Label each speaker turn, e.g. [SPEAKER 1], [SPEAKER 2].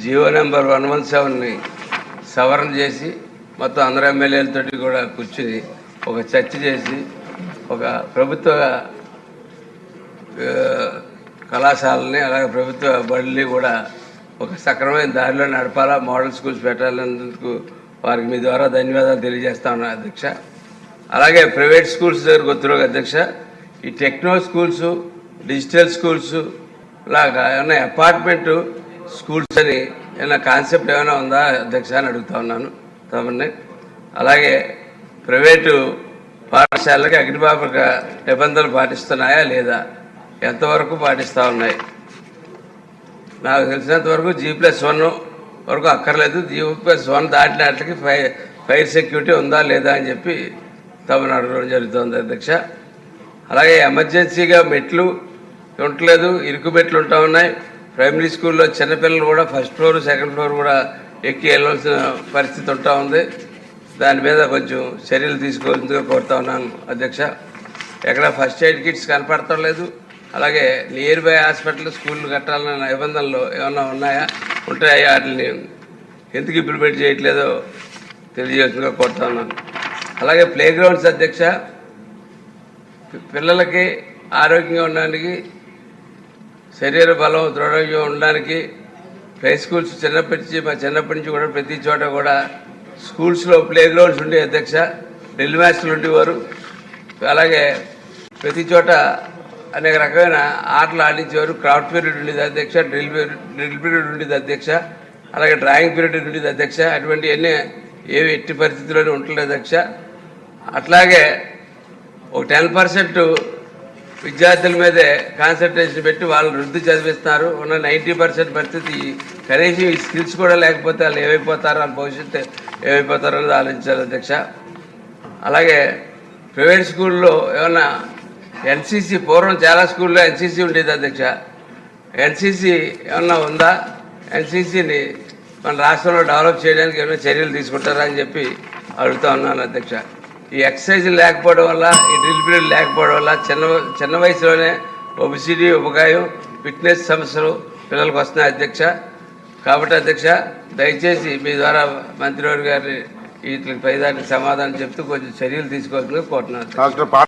[SPEAKER 1] Jio number one one సెవెన్ని సవరణ చేసి మొత్తం అందరు ఎమ్మెల్యేలతోటి కూడా కూర్చుని ఒక చర్చ చేసి ఒక ప్రభుత్వ కళాశాలని అలాగే ప్రభుత్వ బడుల్ని కూడా ఒక సక్రమైన దారిలో నడపాలా మోడల్ స్కూల్స్ పెట్టాలన్నందుకు వారికి మీ ద్వారా ధన్యవాదాలు తెలియజేస్తా ఉన్నాను అధ్యక్ష. అలాగే ప్రైవేట్ స్కూల్స్ దగ్గరకు వస్తున్నావు అధ్యక్ష ఈ టెక్నో స్కూల్స్ డిజిటల్ స్కూల్స్ లాగా ఏమైనా అపార్ట్మెంటు స్కూల్స్ అని ఏమైనా కాన్సెప్ట్ ఏమైనా ఉందా? అధ్యక్ష అని అడుగుతా ఉన్నాను. తమని అలాగే ప్రైవేటు పాఠశాలకి అగ్నిపాపక నిబంధనలు పాటిస్తున్నాయా లేదా? ఎంతవరకు పాటిస్తూ ఉన్నాయి? నాకు తెలిసినంత వరకు జీ ప్లస్ వన్ వరకు అక్కర్లేదు. జీ ప్లస్ వన్ దాటినట్లకి ఫైర్ ఫైర్ సెక్యూరిటీ ఉందా లేదా అని చెప్పి తమను అడగడం జరుగుతుంది అధ్యక్ష. అలాగే ఎమర్జెన్సీగా మెట్లు ఉండలేదు ఇరుకు మెట్లు ఉంటా ఉన్నాయి. ప్రైమరీ స్కూల్లో చిన్నపిల్లలు కూడా ఫస్ట్ ఫ్లోర్ సెకండ్ ఫ్లోర్ కూడా ఎక్కి వెళ్ళవలసిన పరిస్థితి ఉంటా ఉంది. దాని మీద కొంచెం చర్యలు తీసుకోవాల్సిందిగా కోరుతా ఉన్నాను అధ్యక్ష. ఎక్కడ ఫస్ట్ ఎయిడ్ కిట్స్ కనపడటం లేదు. అలాగే నియర్ బై హాస్పిటల్ స్కూల్ కట్టాలన్న నిబంధనలు ఏమన్నా ఉన్నాయా? ఉంటాయా వాటిని? ఎందుకు ఇంప్లిమెంట్ చేయట్లేదో తెలియజేస్తుందిగా కోరుతా ఉన్నాను. అలాగే ప్లే గ్రౌండ్స్ అధ్యక్ష పిల్లలకి ఆరోగ్యంగా ఉండడానికి శరీర బలం దృఢంగా ఉండడానికి ప్లే స్కూల్స్ చిన్నప్పటి నుంచి మా చిన్నప్పటి నుంచి కూడా ప్రతి చోట కూడా స్కూల్స్లో ప్లే గ్రౌండ్స్ ఉండే అధ్యక్ష డ్రిల్ మ్యాచ్లు ఉండేవారు. అలాగే ప్రతి చోట అనేక రకమైన ఆటలు ఆడించేవారు. క్రాఫ్ట్ పీరియడ్ ఉండేది అధ్యక్ష డ్రిల్ డ్రిల్ పీరియడ్ ఉండేది అధ్యక్ష. అలాగే డ్రాయింగ్ పీరియడ్ ఉండేది అధ్యక్ష. అటువంటివన్నీ ఏవి ఎట్టి పరిస్థితుల్లోనే ఉండలేదు అధ్యక్ష. అట్లాగే ఒక టెన్ పర్సెంట్ విద్యార్థుల మీదే కాన్సన్ట్రేషన్ పెట్టి వాళ్ళని వృద్ధి చదివిస్తున్నారు ఉన్న నైంటీ పర్సెంట్ పరిస్థితి కనీసం ఈ స్కిల్స్ కూడా లేకపోతే వాళ్ళు ఏమైపోతారో? వాళ్ళ భవిష్యత్తు ఏమైపోతారో అనేది ఆలోచించాలి అధ్యక్ష. అలాగే ప్రైవేట్ స్కూల్లో ఏమన్నా ఎన్సీసీ పూర్వం చాలా స్కూల్లో ఎన్సీసీ ఉండేది అధ్యక్ష. ఎన్సీసీ ఏమన్నా ఉందా? ఎన్సీసీని మన రాష్ట్రంలో డెవలప్ చేయడానికి ఏమైనా చర్యలు తీసుకుంటారా అని చెప్పి అడుగుతా ఉన్నాను అధ్యక్ష. ఈ ఎక్సర్సైజ్ లేకపోవడం వల్ల ఈ డ్రిల్ పీరియడ్ లేకపోవడం వల్ల చిన్న చిన్న వయసులోనే ఒబిసిటీ ఉపకాయం ఫిట్నెస్ సమస్యలు పిల్లలకు వస్తున్నాయి అధ్యక్ష. కాబట్టి అధ్యక్ష దయచేసి మీ ద్వారా మంత్రివారి గారి వీటికి పైదానికి సమాధానం చెప్తూ కొంచెం చర్యలు తీసుకోవాలని కోరుతున్నాను